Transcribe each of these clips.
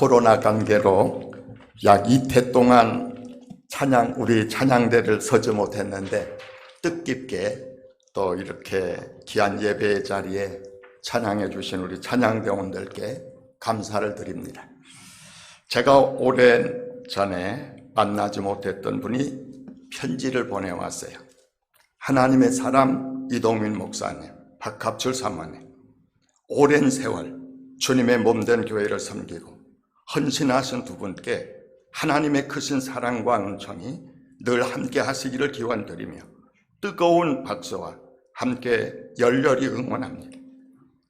코로나 관계로 약 이태 동안 찬양 우리 찬양대를 서지 못했는데 뜻깊게 또 이렇게 귀한 예배의 자리에 찬양해 주신 우리 찬양대원들께 감사를 드립니다. 제가 오랜 전에 만나지 못했던 분이 편지를 보내왔어요. 하나님의 사람 이동민 목사님, 박합출 사모님, 오랜 세월 주님의 몸된 교회를 섬기고 헌신하신 두 분께 하나님의 크신 사랑과 은총이 늘 함께 하시기를 기원 드리며 뜨거운 박수와 함께 열렬히 응원합니다.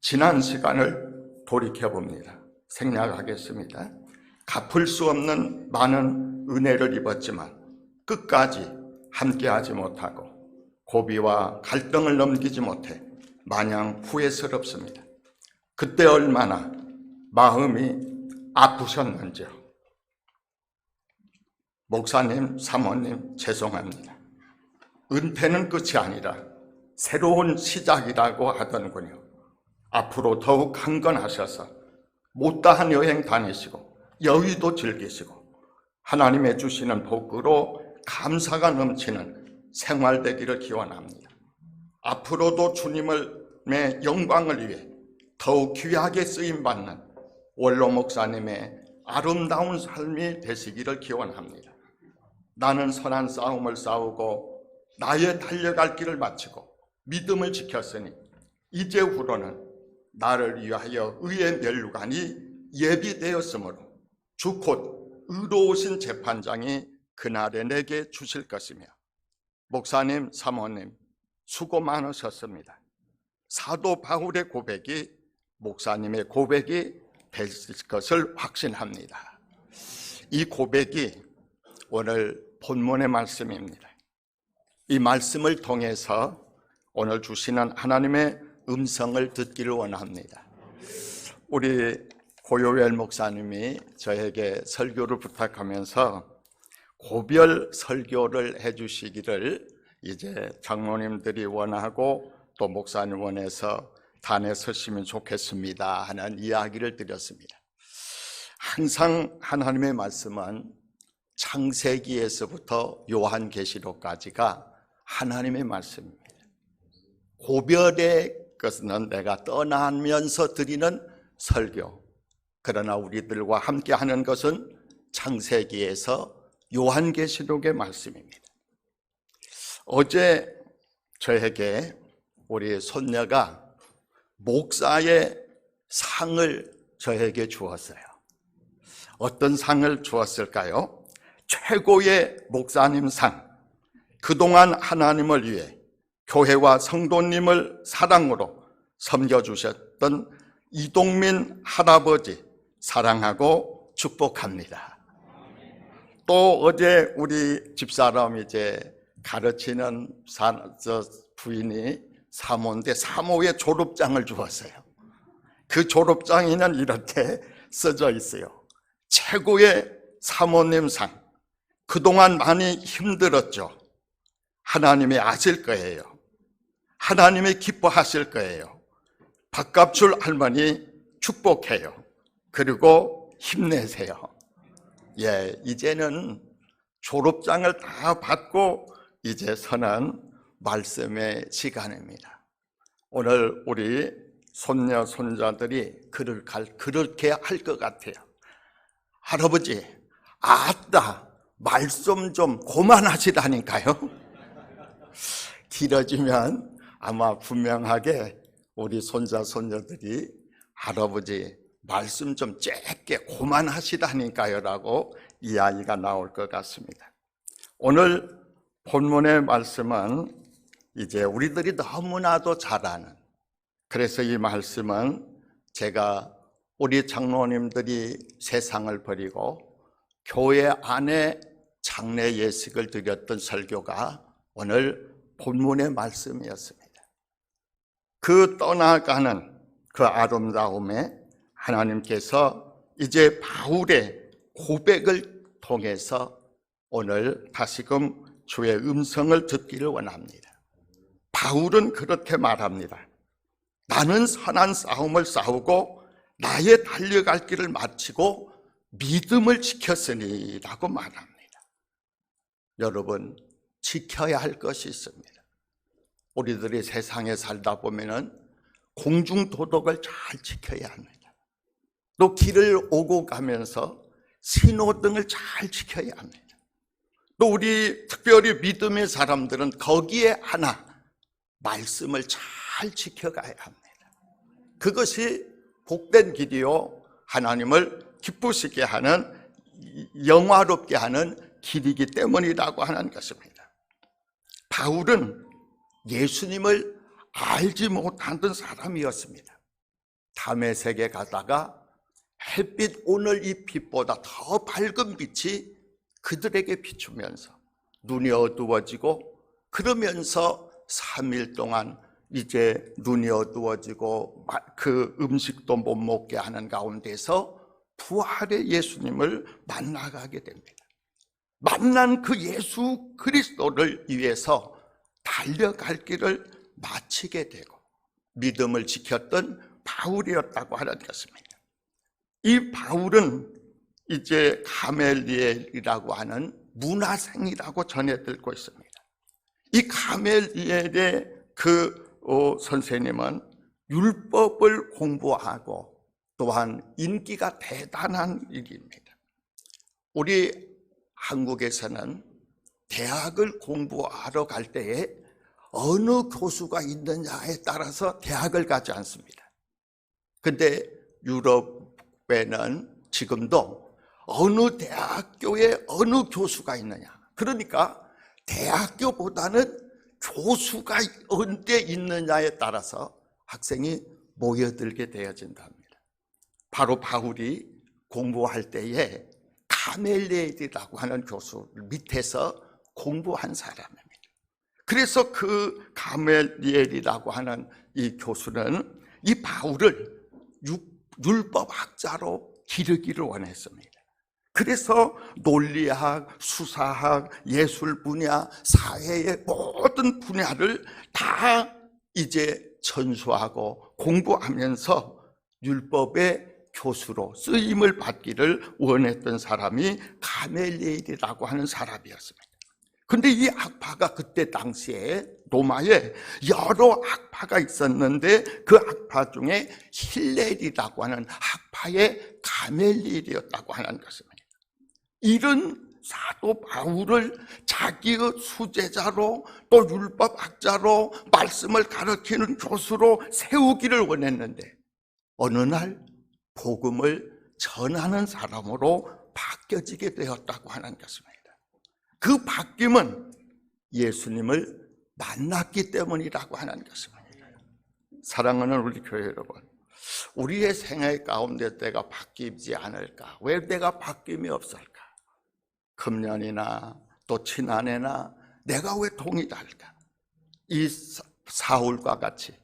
지난 시간을 돌이켜 봅니다. 생략하겠습니다. 갚을 수 없는 많은 은혜를 입었지만 끝까지 함께하지 못하고 고비와 갈등을 넘기지 못해 마냥 후회스럽습니다. 그때 얼마나 마음이 아프셨는지요. 목사님, 사모님, 죄송합니다. 은퇴는 끝이 아니라 새로운 시작이라고 하던군요. 앞으로 더욱 강건하셔서 못다한 여행 다니시고 여유도 즐기시고 하나님의 주시는 복으로 감사가 넘치는 생활 되기를 기원합니다. 앞으로도 주님의 영광을 위해 더욱 귀하게 쓰임 받는 원로 목사님의 아름다운 삶이 되시기를 기원합니다. 나는 선한 싸움을 싸우고 나의 달려갈 길을 마치고 믿음을 지켰으니 이제후로는 나를 위하여 의의 멸류관이 예비되었으므로 주곧 의로우신 재판장이 그날에 내게 주실 것이며 목사님, 사모님 수고 많으셨습니다. 사도 바울의 고백이 목사님의 고백이 될 것을 확신합니다. 이 고백이 오늘 본문의 말씀입니다. 이 말씀을 통해서 오늘 주시는 하나님의 음성을 듣기를 원합니다. 우리 고요엘 목사님이 저에게 설교를 부탁하면서 고별 설교를 해주시기를 이제 장로님들이 원하고 또 목사님 원해서 단에 서시면 좋겠습니다 하는 이야기를 드렸습니다. 항상 하나님의 말씀은 창세기에서부터 요한계시록까지가 하나님의 말씀입니다. 고별의 것은 내가 떠나면서 드리는 설교. 그러나 우리들과 함께 하는 것은 창세기에서 요한계시록의 말씀입니다. 어제 저에게 우리 손녀가 목사의 상을 저에게 주었어요. 어떤 상을 주었을까요? 최고의 목사님 상. 그동안 하나님을 위해 교회와 성도님을 사랑으로 섬겨주셨던 이동민 할아버지 사랑하고 축복합니다. 또 어제 우리 집사람 이제 가르치는 부인이 사모인데 사모의 졸업장을 주었어요. 그 졸업장에는 이렇게 써져 있어요. 최고의 사모님 상. 그동안 많이 힘들었죠. 하나님이 아실 거예요. 하나님이 기뻐하실 거예요. 박갑출 할머니 축복해요. 그리고 힘내세요. 예, 이제는 졸업장을 다 받고 이제 선한 말씀의 시간입니다. 오늘 우리 손녀 손자들이 그를 갈 그렇게 할 것 같아요. 할아버지, 아따 말씀 좀 고만하시다니까요. 길어지면 아마 분명하게 우리 손자 손녀들이 할아버지 말씀 좀 짧게 고만하시다니까요라고 이야기가 나올 것 같습니다. 오늘 본문의 말씀은 이제 우리들이 너무나도 잘 아는 그래서 이 말씀은 제가 우리 장로님들이 세상을 버리고 교회 안에 장례 예식을 드렸던 설교가 오늘 본문의 말씀이었습니다. 그 떠나가는 그 아름다움에 하나님께서 이제 바울의 고백을 통해서 오늘 다시금 주의 음성을 듣기를 원합니다. 바울은 그렇게 말합니다. 나는 선한 싸움을 싸우고 나의 달려갈 길을 마치고 믿음을 지켰으니 라고 말합니다. 여러분, 지켜야 할 것이 있습니다. 우리들이 세상에 살다 보면은 공중 도덕을 잘 지켜야 합니다. 또 길을 오고 가면서 신호등을 잘 지켜야 합니다. 또 우리 특별히 믿음의 사람들은 거기에 하나 말씀을 잘 지켜가야 합니다. 그것이 복된 길이요 하나님을 기쁘시게 하는 영화롭게 하는 길이기 때문이라고 하는 것입니다. 바울은 예수님을 알지 못하던 사람이었습니다. 담의 세계 가다가 햇빛 오늘 이 빛보다 더 밝은 빛이 그들에게 비추면서 눈이 어두워지고 그러면서 3일 동안 이제 눈이 어두워지고 마- 그 음식도 못 먹게 하는 가운데서 부활의 예수님을 만나가게 됩니다. 만난 그 예수 그리스도를 위해서 달려갈 길을 마치게 되고 믿음을 지켰던 바울이었다고 하는 것입니다. 이 바울은 이제 가멜리엘이라고 하는 문화생이라고 전해 들고 있습니다. 이 가멜리엘의 그 어, 선생님은 율법을 공부하고 또한 인기가 대단한 일입니다. 우리 한국에서는 대학을 공부하러 갈 때에 어느 교수가 있느냐에 따라서 대학을 가지 않습니다. 근데 유럽에는 지금도 어느 대학교에 어느 교수가 있느냐. 그러니까 대학교보다는 교수가 언제 있느냐에 따라서 학생이 모여들게 되어진답니다. 바로 바울이 공부할 때에 가멜리엘이라고 하는 교수 밑에서 공부한 사람입니다. 그래서 그 가멜리엘이라고 하는 이 교수는 이 바울을 육- 율법학자로 기르기를 원했습니다. 그래서 논리학, 수사학, 예술 분야, 사회의 모든 분야를 다 이제 전수하고 공부하면서 율법의 교수로 쓰임을 받기를 원했던 사람이 가멜리엘이라고 하는 사람이었습니다. 근데 이 악파가 그때 당시에 로마에 여러 악파가 있었는데 그 악파 중에 힐렐이라고 하는 악파의 가멜리엘이었다고 하는 것입니다. 이런 사도 바울을 자기의 수제자로 또 율법학자로 말씀을 가르치는 교수로 세우기를 원했는데 어느 날 복음을 전하는 사람으로 바뀌어지게 되었다고 하는 것입니다. 그 바뀜은 예수님을 만났기 때문이라고 하는 것입니다. 사랑하는 우리 교회 여러분, 우리의 생애 가운데 때가 바뀌지 않을까? 왜 내가 바뀜이 없을까? 금년이나 또 지난해나 내가 왜 동이 다를까? 이 사- 사울과 같이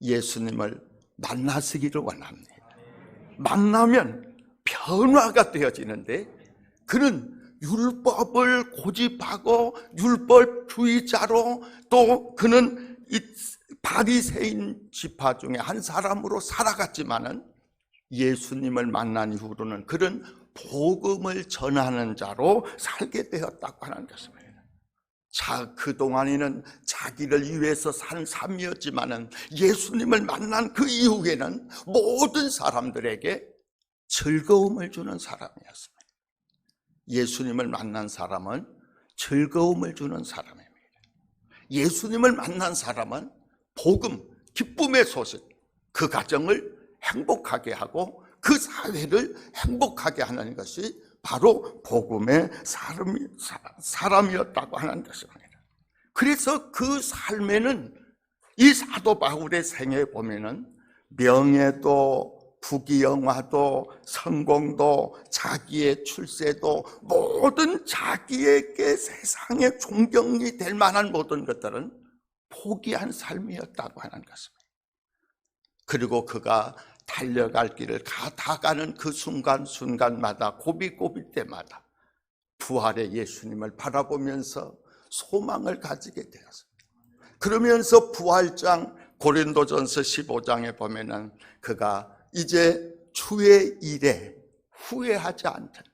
예수님을 만나시기를 원합니다. 만나면 변화가 되어지는데 그는 율법을 고집하고 율법주의자로 또 그는 이 바리새인 지파 중에 한 사람으로 살아갔지만은 예수님을 만난 이후로는 그는 복음을 전하는 자로 살게 되었다고 하는 것입니다. 자, 그동안에는 자기를 위해서 산 삶이었지만은 예수님을 만난 그 이후에는 모든 사람들에게 즐거움을 주는 사람이었습니다. 예수님을 만난 사람은 즐거움을 주는 사람입니다. 예수님을 만난 사람은 복음, 기쁨의 소식, 그 가정을 행복하게 하고 그 사회를 행복하게 하는 것이 바로 복음의 사람이, 사- 사람이었다고 하는 것입니다. 그래서 그 삶에는 이 사도 바울의 생에 보면은 명예도 부귀영화도 성공도 자기의 출세도 모든 자기에게 세상에 존경이 될 만한 모든 것들은 포기한 삶이었다고 하는 것입니다. 그리고 그가 달려갈 길을 가 다 가는 그 순간순간마다 고비고비 때마다 부활의 예수님을 바라보면서 소망을 가지게 되었습니다. 그러면서 부활장 고린도전서 15장에 보면은 그가 이제 주의 일에 후회하지 않더라.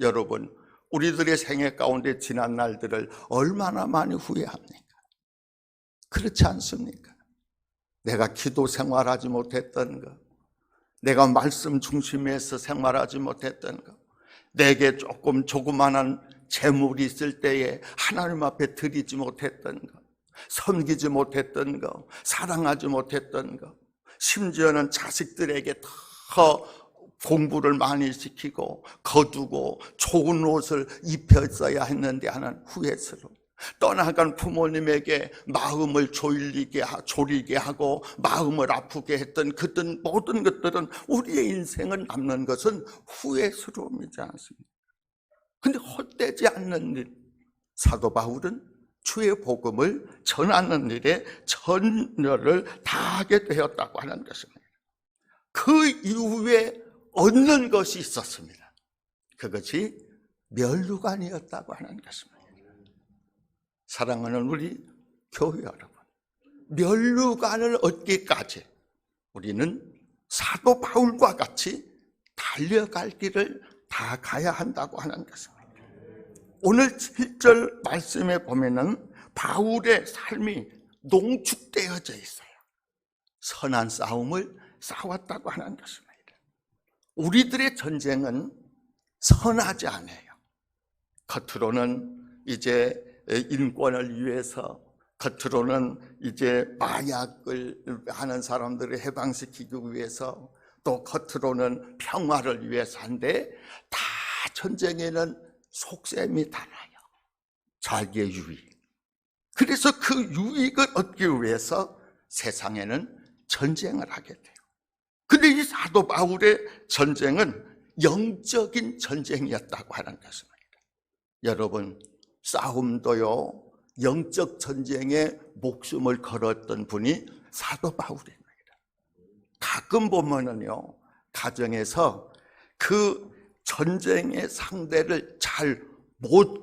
여러분, 우리들의 생애 가운데 지난 날들을 얼마나 많이 후회합니까? 그렇지 않습니까? 내가 기도 생활하지 못했던 것, 내가 말씀 중심에서 생활하지 못했던 것, 내게 조금 조그만한 재물이 있을 때에 하나님 앞에 드리지 못했던 것, 섬기지 못했던 것, 사랑하지 못했던 것, 심지어는 자식들에게 더 공부를 많이 시키고 거두고 좋은 옷을 입혔어야 했는데 하는 후회스러움. 떠나간 부모님에게 마음을 졸리게 하, 졸이게 하고 마음을 아프게 했던 그떤 모든 것들은 우리의 인생은 남는 것은 후회스러움이지 않습니까? 근데 헛되지 않는 일. 사도 바울은 주의 복음을 전하는 일에 전열을 다하게 되었다고 하는 것입니다. 그 이후에 얻는 것이 있었습니다. 그것이 멸류관이었다고 하는 것입니다. 사랑하는 우리 교회 여러분, 멸류관을 얻기까지 우리는 사도 바울과 같이 달려갈 길을 다 가야 한다고 하는 것입니다. 오늘 7절 말씀에 보면은 바울의 삶이 농축되어져 있어요. 선한 싸움을 싸웠다고 하는 것입니다. 우리들의 전쟁은 선하지 않아요. 겉으로는 이제 인권을 위해서 겉으로는 이제 마약을 하는 사람들을 해방시키기 위해서 또 겉으로는 평화를 위해서 한데 다 전쟁에는 속셈이 달라요. 자기의 유익. 그래서 그 유익을 얻기 위해서 세상에는 전쟁을 하게 돼요. 근데 이 사도 바울의 전쟁은 영적인 전쟁이었다고 하는 것입니다. 여러분, 싸움도요, 영적 전쟁에 목숨을 걸었던 분이 사도 바울입니다. 가끔 보면은요, 가정에서 그 전쟁의 상대를 잘 못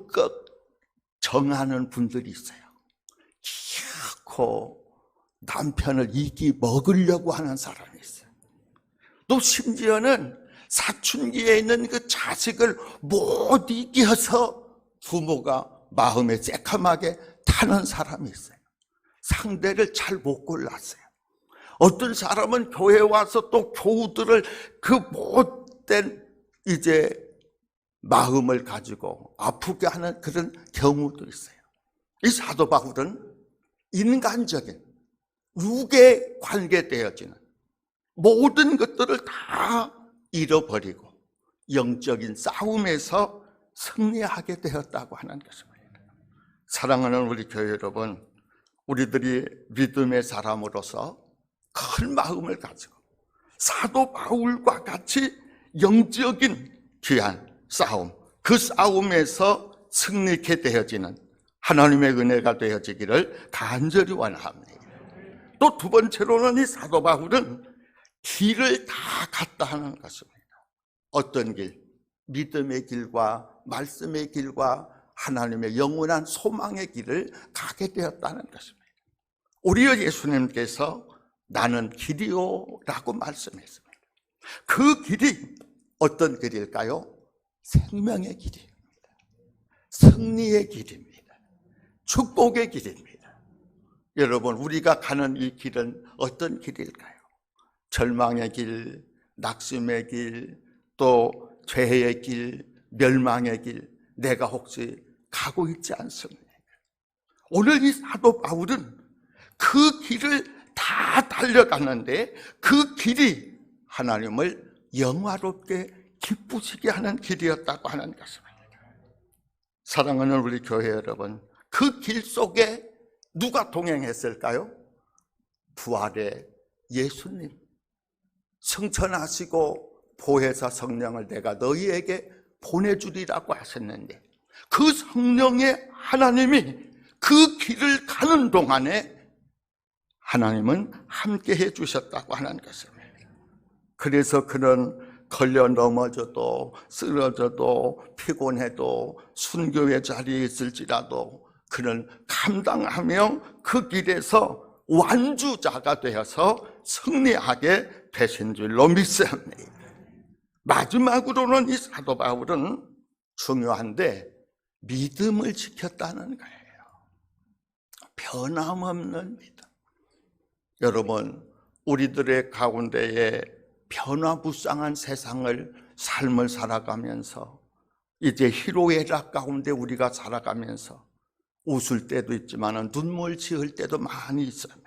정하는 분들이 있어요. 기어코 남편을 이기 먹으려고 하는 사람이 있어요. 또 심지어는 사춘기에 있는 그 자식을 못 이겨서 부모가 마음에 새카맣게 타는 사람이 있어요. 상대를 잘 못 골랐어요. 어떤 사람은 교회 와서 또 교우들을 그 못된 이제 마음을 가지고 아프게 하는 그런 경우도 있어요. 이 사도 바울은 인간적인 육에 관계되어지는 모든 것들을 다 잃어버리고 영적인 싸움에서 승리하게 되었다고 하는 것입니다. 사랑하는 우리 교회 여러분, 우리들이 믿음의 사람으로서 큰 마음을 가지고 사도 바울과 같이 영적인 귀한 싸움, 그 싸움에서 승리케 되어지는 하나님의 은혜가 되어지기를 간절히 원합니다. 또 두 번째로는 이 사도 바울은 길을 다 갔다 하는 것입니다. 어떤 길? 믿음의 길과 말씀의 길과 하나님의 영원한 소망의 길을 가게 되었다는 것입니다. 우리의 예수님께서 나는 길이요 라고 말씀했습니다. 그 길이 어떤 길일까요? 생명의 길입니다. 승리의 길입니다. 축복의 길입니다. 여러분, 우리가 가는 이 길은 어떤 길일까요? 절망의 길, 낙심의 길, 또 죄의 길, 멸망의 길, 내가 혹시 가고 있지 않습니까? 오늘 이 사도 바울은 그 길을 다 달려가는데 그 길이 하나님을 영화롭게 기쁘시게 하는 길이었다고 하는 것입니다. 사랑하는 우리 교회 여러분, 그 길 속에 누가 동행했을까요? 부활의 예수님. 성천하시고 보혜사 성령을 내가 너희에게 보내주리라고 하셨는데 그 성령의 하나님이 그 길을 가는 동안에 하나님은 함께 해 주셨다고 하는 것입니다. 그래서 그는 걸려 넘어져도 쓰러져도 피곤해도 순교의 자리에 있을지라도 그는 감당하며 그 길에서 완주자가 되어서 승리하게 되신 줄로 믿습니다. 마지막으로는 이 사도 바울은 중요한데 믿음을 지켰다는 거예요. 변함없는 믿음. 여러분, 우리들의 가운데에 변화무쌍한 세상을 삶을 살아가면서 이제 희로애락 가운데 우리가 살아가면서 웃을 때도 있지만 눈물 지을 때도 많이 있습니다.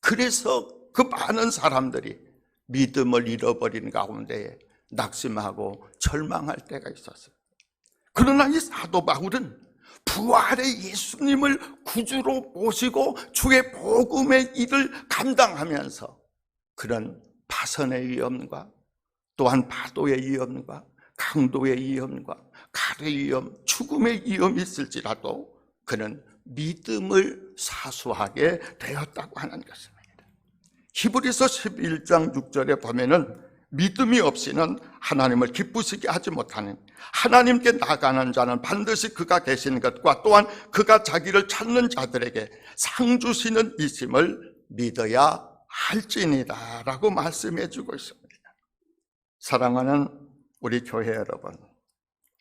그래서 그 많은 사람들이 믿음을 잃어버린 가운데 낙심하고 절망할 때가 있었어요. 그러나 이 사도 바울은 부활의 예수님을 구주로 모시고 주의 복음의 일을 감당하면서 그런 파선의 위험과 또한 파도의 위험과 강도의 위험과 칼의 위험, 죽음의 위험이 있을지라도 그는 믿음을 사수하게 되었다고 하는 것입니다. 히브리서 11장 6절에 보면은 믿음이 없이는 하나님을 기쁘시게 하지 못하는 하나님께 나가는 자는 반드시 그가 계신 것과 또한 그가 자기를 찾는 자들에게 상 주시는 이심을 믿어야 할지니라 라고 말씀해 주고 있습니다. 사랑하는 우리 교회 여러분,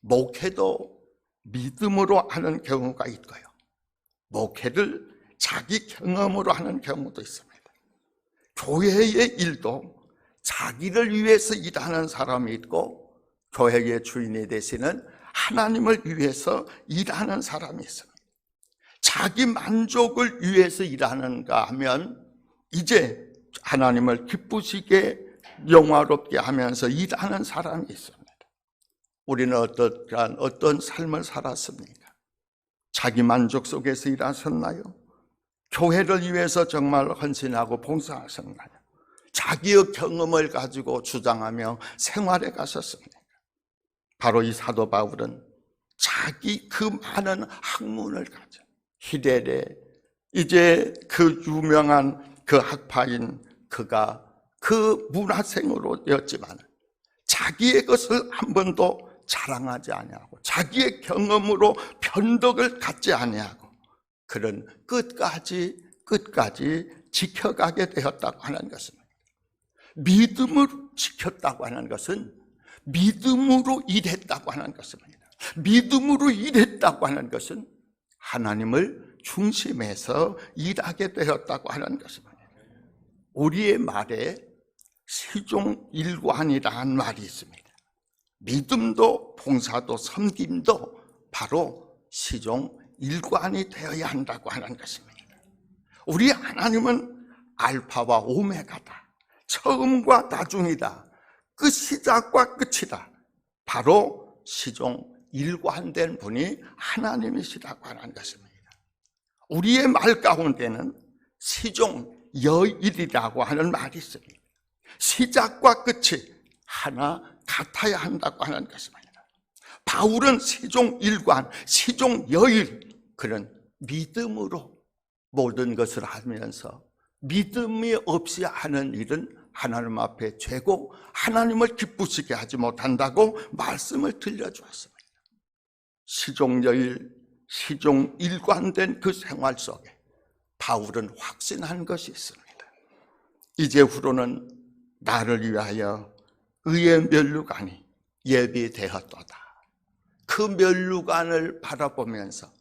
목회도 믿음으로 하는 경우가 있고요. 목회를 자기 경험으로 하는 경우도 있습니다. 교회의 일도 자기를 위해서 일하는 사람이 있고 교회의 주인이 되시는 하나님을 위해서 일하는 사람이 있습니다. 자기 만족을 위해서 일하는가 하면 이제 하나님을 기쁘시게 영화롭게 하면서 일하는 사람이 있습니다. 우리는 어떤 어떤 삶을 살았습니까? 자기 만족 속에서 일하셨나요? 교회를 위해서 정말 헌신하고 봉사하셨나요? 자기의 경험을 가지고 주장하며 생활해 가셨습니다. 바로 이 사도 바울은 자기 그 많은 학문을 가져 히데레 이제 그 유명한 그 학파인 그가 그 문화생으로였지만 자기의 것을 한 번도 자랑하지 아니하고 자기의 경험으로 변덕을 갖지 아니하고 그런 끝까지 끝까지 지켜가게 되었다고 하는 것입니다. 믿음을 지켰다고 하는 것은 믿음으로 일했다고 하는 것입니다. 믿음으로 일했다고 하는 것은 하나님을 중심에서 일하게 되었다고 하는 것입니다. 우리의 말에 시종일관이라는 말이 있습니다. 믿음도 봉사도 섬김도 바로 시종 일관이 되어야 한다고 하는 것입니다. 우리 하나님은 알파와 오메가다. 처음과 나중이다. 그 시작과 끝이다. 바로 시종 일관된 분이 하나님이시라고 하는 것입니다. 우리의 말 가운데는 시종 여일이라고 하는 말이 있습니다. 시작과 끝이 하나 같아야 한다고 하는 것입니다. 바울은 시종 일관, 시종 여일 그런 믿음으로 모든 것을 하면서 믿음이 없이 하는 일은 하나님 앞에 죄고 하나님을 기쁘시게 하지 못한다고 말씀을 들려주었습니다. 시종여일, 시종 일관된 그 생활 속에 바울은 확신한 것이 있습니다. 이제 후로는 나를 위하여 의의 멸류관이 예비되었도다. 그 멸류관을 바라보면서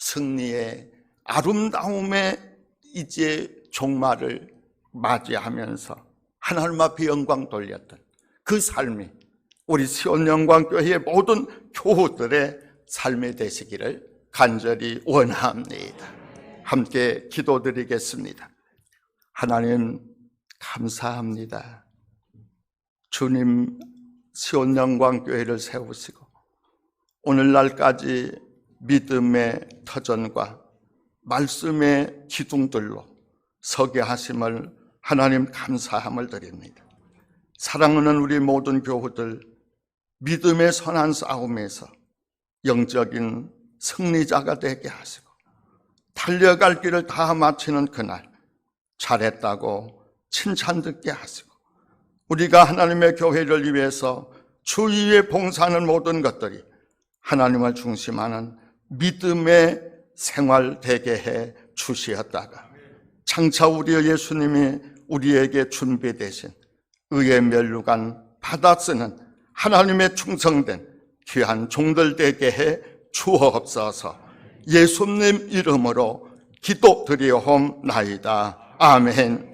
승리의 아름다움의 이제 종말을 맞이하면서 하나님 앞에 영광 돌렸던 그 삶이 우리 시온 영광교회의 모든 교우들의 삶이 되시기를 간절히 원합니다. 함께 기도드리겠습니다. 하나님 감사합니다. 주님 시온 영광 교회를 세우시고 오늘날까지 믿음의 터전과 말씀의 기둥들로 서게 하심을 하나님 감사함을 드립니다. 사랑하는 우리 모든 교우들 믿음의 선한 싸움에서 영적인 승리자가 되게 하시고 달려갈 길을 다 마치는 그날 잘했다고 칭찬 듣게 하시고 우리가 하나님의 교회를 위해서 주위에 봉사하는 모든 것들이 하나님을 중심하는 믿음의 생활 되게 해 주시었다가 장차 우리 예수님이 우리에게 준비되신 의의 멸류관 받아 쓰는 하나님의 충성된 귀한 종들 되게 해 주옵소서. 예수님 이름으로 기도드리옵나이다. 아멘.